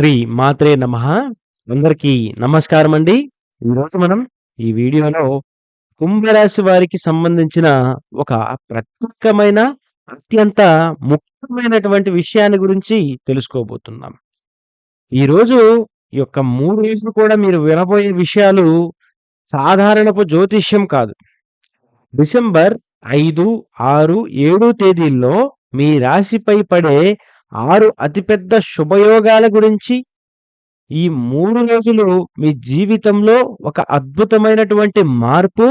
శ్రీ మాత్రే నమ. అందరికీ నమస్కారం అండి ఈరోజు మనం ఈ వీడియోలో కుంభరాశి వారికి సంబంధించిన ఒక ప్రత్యేకమైన అత్యంత ముఖ్యమైనటువంటి విషయాన్ని గురించి తెలుసుకోబోతున్నాం. ఈరోజు ఈ యొక్క మూడు రోజులు కూడా మీరు వినబోయే విషయాలు సాధారణపు జ్యోతిష్యం కాదు. డిసెంబర్ ఐదు ఆరు ఏడు తేదీల్లో మీ రాశిపై పడే ఆరు అతిపెద్ద శుభయోగాల గురించి ఈ మూడు రోజులు మీ జీవితంలో ఒక అద్భుతమైనటువంటి మార్పు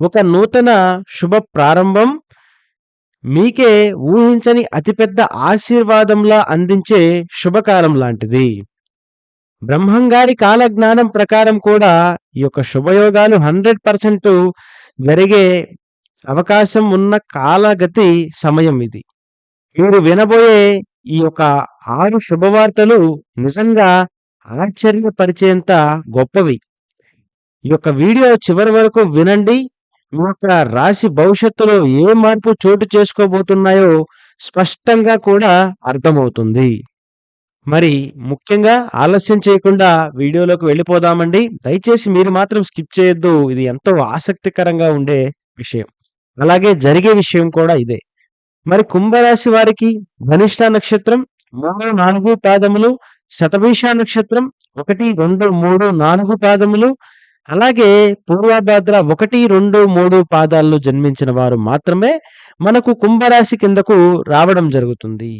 ఒక నూతన శుభ ప్రారంభం మీకే ఊహించని అతిపెద్ద ఆశీర్వాదంలా అందించే శుభకాలం లాంటిది. బ్రహ్మంగారి కాలజ్ఞానం ప్రకారం కూడా ఈ యొక్క శుభయోగాలు హండ్రెడ్ పర్సెంట్ జరిగే అవకాశం ఉన్న కాలగతి సమయం ఇది. మీరు వినబోయే ఈ యొక్క ఆరు శుభవార్తలు నిజంగా ఆశ్చర్యపరిచేంత గొప్పవి. ఈ యొక్క వీడియో చివరి వరకు వినండి. మీ యొక్క రాశి భవిష్యత్తులో ఏ మార్పు చోటు చేసుకోబోతున్నాయో స్పష్టంగా కూడా అర్థమవుతుంది. మరి ముఖ్యంగా ఆలస్యం చేయకుండా వీడియోలోకి వెళ్ళిపోదామండి. దయచేసి మీరు మాత్రం స్కిప్ చేయొద్దు. ఇది ఎంతో ఆసక్తికరంగా ఉండే విషయం. అలాగే జరిగే విషయం కూడా ఇదే. మరి కుంభరాశి వారికి ధనిష్ట నక్షత్రం మూడు నాలుగు పాదములు శతభీష నక్షత్రం ఒకటి రెండు మూడు నాలుగు పాదములు అలాగే పూర్వభాద్ర ఒకటి రెండు మూడు పాదాల్లో జన్మించిన వారు మాత్రమే మనకు కుంభరాశి కిందకు రావడం జరుగుతుంది.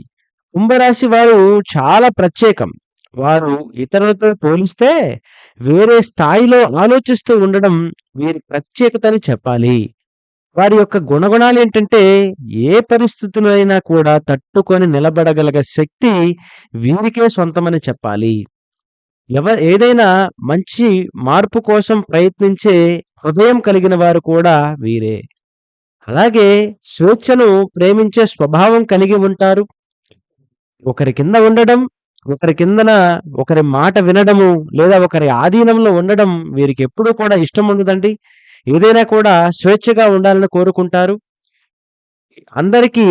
కుంభరాశి వారు చాలా ప్రత్యేకం. వారు ఇతరులతో పోలిస్తే వేరే స్థాయిలో ఆలోచిస్తూ ఉండడం వీరి ప్రత్యేకతని చెప్పాలి. వారి యొక్క గుణగుణాలు ఏంటంటే ఏ పరిస్థితులైనా కూడా తట్టుకొని నిలబడగలిగే శక్తి వీరికే సొంతమని చెప్పాలి. ఎవ ఏదైనా మంచి మార్పు కోసం ప్రయత్నించే హృదయం కలిగిన వారు కూడా వీరే. అలాగే స్వేచ్ఛను ప్రేమించే స్వభావం కలిగి ఉంటారు. ఒకరి కింద ఉండడం ఒకరి కిందన ఒకరి మాట వినడము లేదా ఒకరి ఆధీనంలో ఉండడం వీరికి ఎప్పుడూ కూడా ఇష్టం ఉండదండి. ఏదైనా కూడా స్వేచ్ఛగా ఉండాలని కోరుకుంటారు. అందరికీ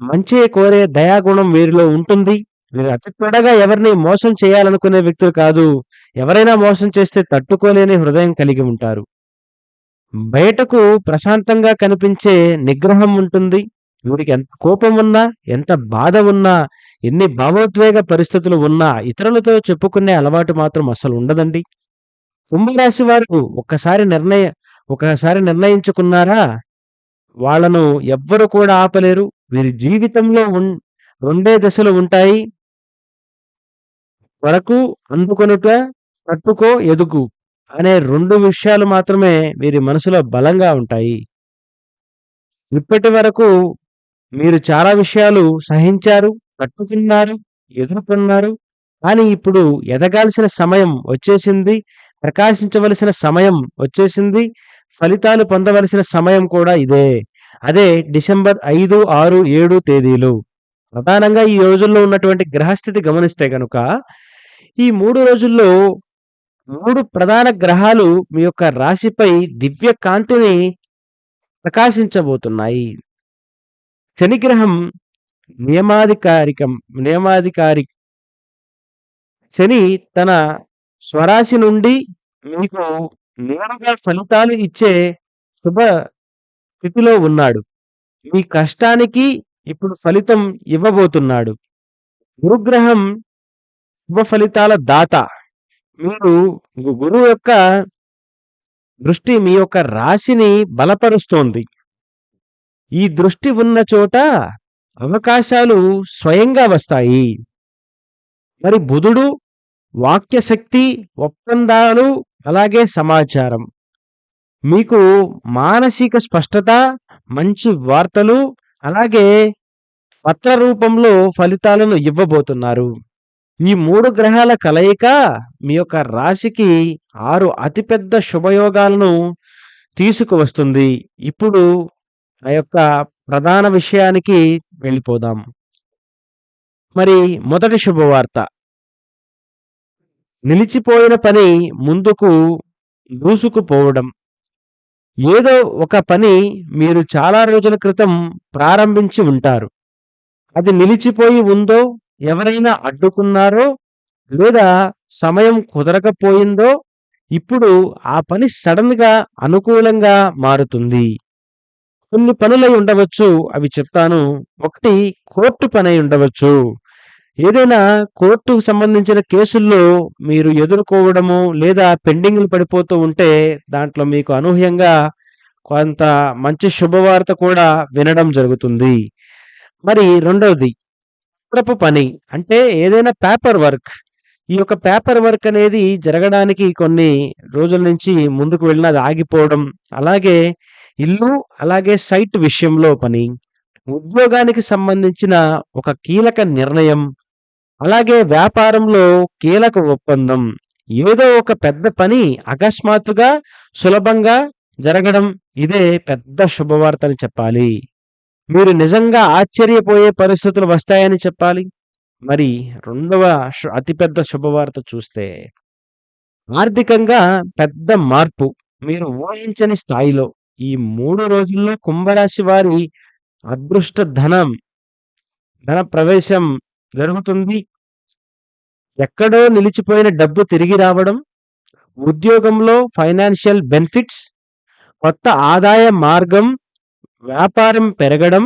మంచి కోరే దయాగుణం వీరిలో ఉంటుంది. వీరు అతి త్వరగా ఎవరిని మోసం చేయాలనుకునే వ్యక్తులు కాదు. ఎవరైనా మోసం చేస్తే తట్టుకోలేని హృదయం కలిగి ఉంటారు. బయటకు ప్రశాంతంగా కనిపించే నిగ్రహం ఉంటుంది. వీరికి ఎంత కోపం ఉన్నా ఎంత బాధ ఉన్నా ఎన్ని భావోద్వేగ పరిస్థితులు ఉన్నా ఇతరులతో చెప్పుకునే అలవాటు మాత్రం అసలు ఉండదండి. కుంభరాశి వారు ఒక్కసారి నిర్ణయ ఒకసారి నిర్ణయించుకున్నారా? వాళ్ళను ఎవ్వరు కూడా ఆపలేరు. వీరి జీవితంలో ఉన్ రెండే దశలు ఉంటాయి. వరకు అందుకొనుట తట్టుకో ఎదుగు అనే రెండు విషయాలు మాత్రమే వీరి మనసులో బలంగా ఉంటాయి. ఇప్పటి వరకు మీరు చాలా విషయాలు సహించారు తట్టుకున్నారు ఎదుర్కొన్నారు. కానీ ఇప్పుడు ఎదగాల్సిన సమయం వచ్చేసింది ప్రకాశించవలసిన సమయం వచ్చేసింది. ఫలితాలు పొందవలసిన సమయం కూడా ఇదే. అదే డిసెంబర్ ఐదు ఆరు ఏడు తేదీలు. ప్రధానంగా ఈ రోజుల్లో ఉన్నటువంటి గ్రహస్థితి గమనిస్తే కనుక ఈ మూడు రోజుల్లో మూడు ప్రధాన గ్రహాలు మీ యొక్క రాశిపై దివ్య కాంతిని ప్రకాశించబోతున్నాయి. శనిగ్రహం నియమాధికారికం నియమాధికారి శని తన స్వరాశి నుండి మీకు నేరుగా ఫలితాలు ఇచ్చే శుభ స్థితిలో ఉన్నాడు. మీ కష్టానికి ఇప్పుడు ఫలితం ఇవ్వబోతున్నాడు. గురుగ్రహం శుభ ఫలితాల దాత. మీరు గురువు యొక్క దృష్టి మీ యొక్క రాశిని బలపరుస్తోంది. ఈ దృష్టి ఉన్న చోట అవకాశాలు స్వయంగా వస్తాయి. మరి బుధుడు వాక్యశక్తి ఒప్పందాలు అలాగే సమాచారం. మీకు మానసిక స్పష్టత మంచి వార్తలు అలాగే పత్ర రూపంలో ఫలితాలను ఇవ్వబోతున్నారు. ఈ మూడు గ్రహాల కలయిక మీ యొక్క రాశికి ఆరు అతిపెద్ద శుభయోగాలను తీసుకువస్తుంది. ఇప్పుడు ఆ యొక్క ప్రధాన విషయానికి వెళ్ళిపోదాం. మరి మొదటి శుభవార్త. నిలిచిపోయిన పని ముందుకు దూసుకుపోవడం ఏదో ఒక పని మీరు చాలా రోజుల క్రితం ప్రారంభించి ఉంటారు అది నిలిచిపోయి ఉందో ఎవరైనా అడ్డుకున్నారో లేదా సమయం కుదరకపోయిందో ఇప్పుడు ఆ పని సడన్‌గా అనుకూలంగా మారుతుంది. కొన్ని పనులై ఉండవచ్చు. అవి చెప్తాను. ఒకటి కోర్టు పని ఉండవచ్చు. ఏదైనా కోర్టుకు సంబంధించిన కేసుల్లో మీరు ఎదుర్కోవడము లేదా పెండింగ్‌లు పడిపోతూ ఉంటే దాంట్లో మీకు అనూహ్యంగా కొంత మంచి శుభవార్త కూడా వినడం జరుగుతుంది. మరి రెండవది అప్పుడప్పు పని. అంటే ఏదైనా పేపర్ వర్క్. ఈ యొక్క పేపర్ వర్క్ అనేది జరగడానికి కొన్ని రోజుల నుంచి ముందుకు వెళ్ళిన అది ఆగిపోవడం. అలాగే ఇల్లు, అలాగే సైట్ విషయంలో పని. ఉద్యోగానికి సంబంధించిన ఒక కీలక నిర్ణయం. అలాగే వ్యాపారంలో కీలక ఒప్పందం. ఏదో ఒక పెద్ద పని అకస్మాత్తుగా, సులభంగా జరగడం ఇదే పెద్ద శుభవార్త అని చెప్పాలి. మీరు నిజంగా ఆశ్చర్యపోయే పరిస్థితులు వస్తాయని చెప్పాలి. మరి రెండవ అతిపెద్ద శుభవార్త చూస్తే ఆర్థికంగా పెద్ద మార్పు. మీరు ఊహించని స్థాయిలో ఈ మూడు రోజుల్లో కుంభరాశి వారి అదృష్ట ధనం, ధన ప్రవేశం జరుగుతుంది. ఎక్కడో నిలిచిపోయిన డబ్బు తిరిగి రావడం, ఉద్యోగంలో ఫైనాన్షియల్ బెనిఫిట్స్, కొత్త ఆదాయ మార్గం, వ్యాపారం పెరగడం,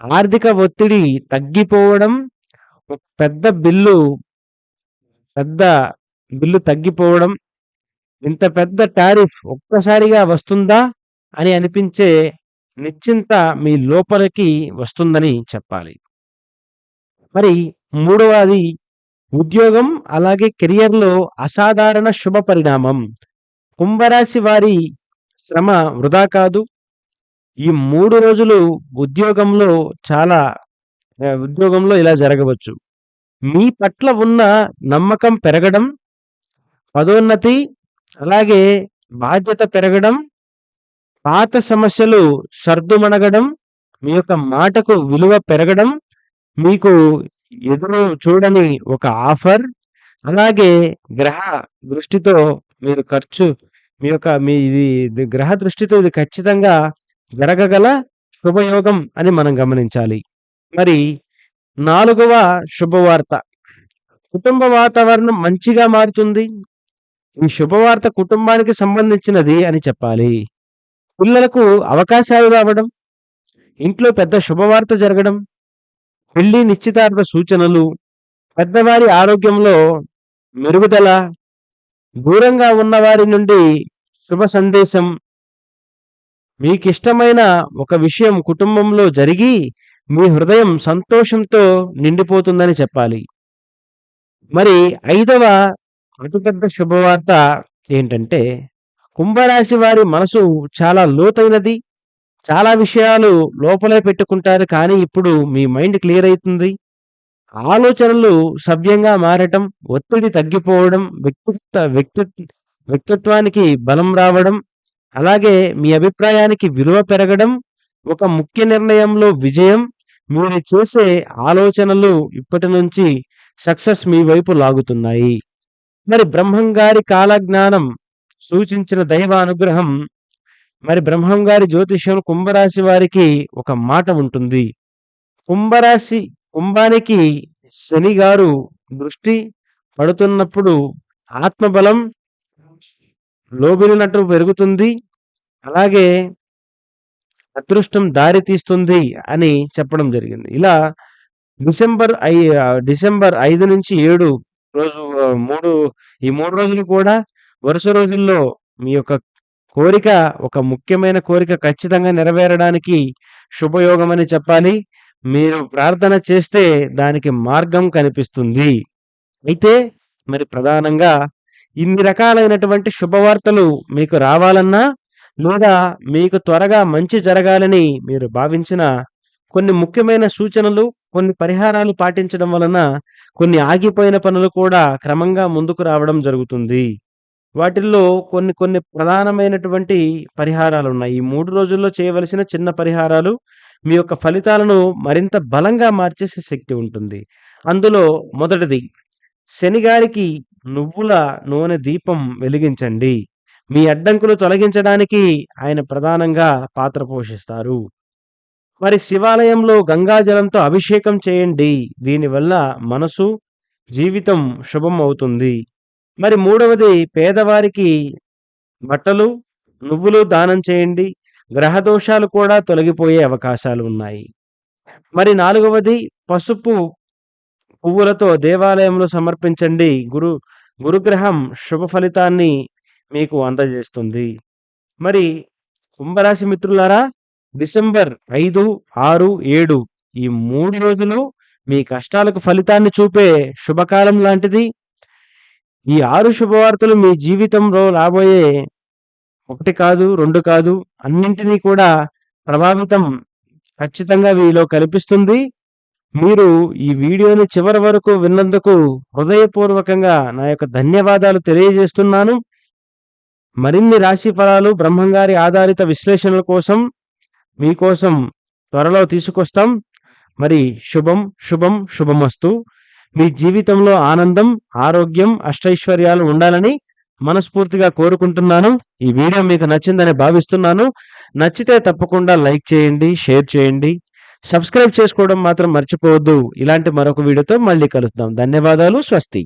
ఆర్థిక ఒత్తిడి తగ్గిపోవడం, ఒక పెద్ద బిల్లు పెద్ద బిల్లు తగ్గిపోవడం, ఇంత పెద్ద టారిఫ్ ఒక్కసారిగా వస్తుందా అని అనిపించే నిశ్చింత మీ లోపలికి వస్తుందని చెప్పాలి. మరి మూడవది ఉద్యోగం అలాగే కెరియర్‌లో అసాధారణ శుభ పరిణామం. కుంభరాశి వారి శ్రమ వృధా కాదు. ఈ మూడు రోజులు ఉద్యోగంలో చాలా ఉద్యోగంలో ఇలా జరగవచ్చు. మీ పట్ల ఉన్న నమ్మకం పెరగడం, పదోన్నతి, అలాగే బాధ్యత పెరగడం, పాత సమస్యలు సర్దుమణగడం, మీ యొక్క మాటకు విలువ పెరగడం, మీకు ఎదురు చూడని ఒక ఆఫర్, అలాగే గ్రహ దృష్టితో మీరు ఖర్చు మీ యొక్క మీ ఇది గ్రహ దృష్టితో ఇది ఖచ్చితంగా జరగగల శుభయోగం అని మనం గమనించాలి. మరి నాలుగవ శుభవార్త. కుటుంబ వాతావరణం మంచిగా మారుతుంది. ఈ శుభవార్త కుటుంబానికి సంబంధించినది అని చెప్పాలి. పిల్లలకు అవకాశాలు రావడం, ఇంట్లో పెద్ద శుభవార్త జరగడం, పెళ్ళి నిశ్చితార్థ సూచనలు, పెద్దవారి ఆరోగ్యంలో మెరుగుదల, దూరంగా ఉన్నవారి నుండి శుభ సందేశం. మీకిష్టమైన ఒక విషయం కుటుంబంలో జరిగి, మీ హృదయం సంతోషంతో నిండిపోతుందని చెప్పాలి. మరి ఐదవ అతిపెద్ద శుభవార్త ఏంటంటే, కుంభరాశి వారి మనసు చాలా లోతైనది. చాలా విషయాలు లోపలే పెట్టుకుంటారు. కానీ ఇప్పుడు మీ మైండ్ క్లియర్ అవుతుంది ఆలోచనలు సవ్యంగా మారటం, ఒత్తిడి తగ్గిపోవడం, వ్యక్తిత్వ వ్యక్తి వ్యక్తిత్వానికి బలం రావడం, అలాగే మీ అభిప్రాయానికి విలువ పెరగడం, ఒక ముఖ్య నిర్ణయంలో విజయం, మీరు చేసే ఆలోచనలు ఇప్పటి నుంచి సక్సెస్ మీ వైపు లాగుతున్నాయి. మరి బ్రహ్మం గారి కాలజ్ఞానం సూచించిన దైవ అనుగ్రహం మరి బ్రహ్మం గారి జ్యోతిష్యం కుంభరాశి వారికి ఒక మాట ఉంటుంది. కుంభరాశి కుంభానికి శని గారు దృష్టి పడుతున్నప్పుడు ఆత్మబలం లోబిలినట్టు పెరుగుతుంది. అలాగే అదృష్టం దారి తీస్తుంది అని చెప్పడం జరిగింది. ఇలా డిసెంబర్ ఐ డిసెంబర్ ఐదు నుంచి ఏడు రోజు మూడు ఈ మూడు రోజులు కూడా వరుస రోజుల్లో మీ యొక్క కోరిక ఒక ముఖ్యమైన కోరిక ఖచ్చితంగా నెరవేరడానికి శుభయోగమని చెప్పాలి. మీరు ప్రార్థన చేస్తే దానికి మార్గం కనిపిస్తుంది. అయితే మరి ప్రధానంగా ఇన్ని రకాలైనటువంటి శుభవార్తలు మీకు రావాలన్నా, లేదా మీకు త్వరగా మంచి జరగాలని మీరు భావించిన కొన్ని ముఖ్యమైన సూచనలు, కొన్ని పరిహారాలు పాటించడం వలన కొన్ని ఆగిపోయిన పనులు కూడా క్రమంగా ముందుకు రావడం జరుగుతుంది. వాటిల్లో కొన్ని కొన్ని ప్రధానమైనటువంటి పరిహారాలు ఉన్నాయి ఈ మూడు రోజుల్లో చేయవలసిన చిన్న పరిహారాలు మీ యొక్క ఫలితాలను మరింత బలంగా మార్చేసే శక్తి ఉంటుంది. అందులో మొదటిది శనిగారికి నువ్వుల నూనె దీపం వెలిగించండి. మీ అడ్డంకులు తొలగించడానికి ఆయన ప్రధానంగా పాత్ర పోషిస్తారు. మరి శివాలయంలో గంగాజలంతో అభిషేకం చేయండి. దీనివల్ల మనసు, జీవితం శుభం అవుతుంది మరి మూడవది పేదవారికి బట్టలు నువ్వులు దానం చేయండి. గ్రహ దోషాలు కూడా తొలగిపోయే అవకాశాలు ఉన్నాయి. మరి నాలుగవది పసుపు పువ్వులతో దేవాలయంలో సమర్పించండి. గురు గురుగ్రహం శుభ ఫలితాన్ని మీకు అందజేస్తుంది. మరి కుంభరాశి మిత్రులారా డిసెంబర్ ఐదు ఆరు ఏడు ఈ మూడు రోజులు మీ కష్టాలకు ఫలితాన్ని చూపే శుభకాలం లాంటిది. ఈ ఆరు శుభవార్తలు మీ జీవితంలో రాబోయే ఒకటి కాదు రెండు కాదు అన్నింటినీ కూడా ప్రభావితం ఖచ్చితంగా వీలో కనిపిస్తుంది మీరు ఈ వీడియోని చివరి వరకు విన్నందుకు హృదయపూర్వకంగా నా యొక్క ధన్యవాదాలు తెలియజేస్తున్నాను. మరిన్ని రాశి ఫలాలు బ్రహ్మంగారి ఆధారిత విశ్లేషణల కోసం మీకోసం త్వరలో తీసుకొస్తాం. మరి శుభం శుభం శుభమస్తు. మీ జీవితంలో ఆనందం ఆరోగ్యం అష్టైశ్వర్యాలు ఉండాలని మనస్ఫూర్తిగా కోరుకుంటున్నాను. ఈ వీడియో మీకు నచ్చిందని భావిస్తున్నాను. నచ్చితే తప్పకుండా లైక్ చేయండి షేర్ చేయండి. సబ్స్క్రైబ్ చేసుకోవడం మాత్రం మర్చిపోవద్దు. ఇలాంటి మరొక వీడియోతో మళ్ళీ కలుద్దాం. ధన్యవాదాలు. స్వస్తి.